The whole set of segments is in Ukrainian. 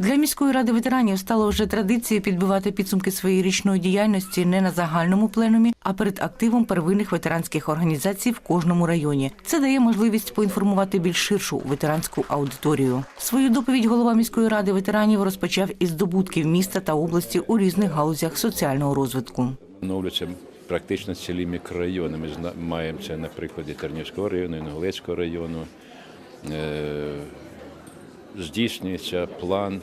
Для міської ради ветеранів стало вже традицією підбивати підсумки своєї річної діяльності не на загальному пленумі, а перед активом первинних ветеранських організацій в кожному районі. Це дає можливість поінформувати більш ширшу ветеранську аудиторію. Свою доповідь голова міської ради ветеранів розпочав із здобутків міста та області у різних галузях соціального розвитку. Оновлюються практично цілі мікрорайони. Ми маємо це на прикладі Тернівського району, Інгулецького району. Е, Здійснюється план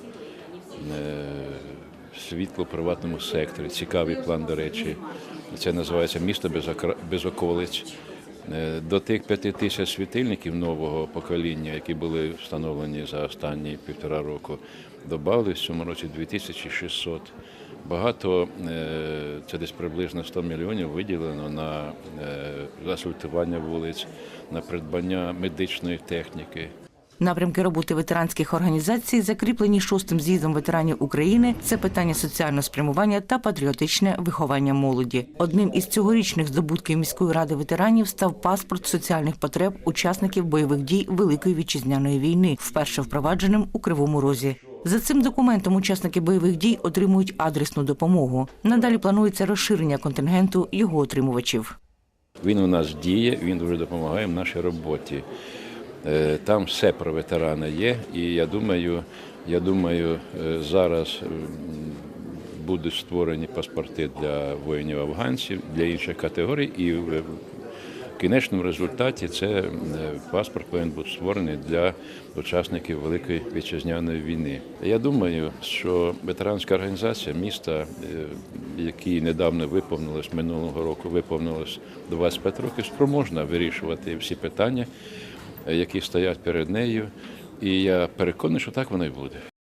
е, світло в приватному секторі. Цікавий план, до речі. Це називається місто без, околиць. Е, До тих п'яти тисяч світильників нового покоління, які були встановлені за останні півтора року, додали в цьому році 2600. Багато, е, це десь приблизно 100 мільйонів виділено на е, асфальтування вулиць, на придбання медичної техніки. Напрямки роботи ветеранських організацій закріплені шостим з'їздом ветеранів України. Це питання соціального спрямування та патріотичне виховання молоді. Одним із цьогорічних здобутків міської ради ветеранів став паспорт соціальних потреб учасників бойових дій Великої вітчизняної війни, вперше впровадженим у Кривому Розі. За цим документом учасники бойових дій отримують адресну допомогу. Надалі планується розширення контингенту його отримувачів. Він у нас діє, він дуже допомагає в нашій роботі. Е, Там все про ветерана є, і я думаю, я думаю, е, зараз будуть створені паспорти для воїнів афганців, для інших категорій, і в кінечному результаті це паспорт повинен бути створений для учасників Великої вітчизняної війни. Я думаю, що ветеранська організація міста, е, якій недавно виповнилось минулого року, виповнилось 25 років, спроможна вирішувати всі питання, які стоять перед нею. І я переконаний, що так воно і буде.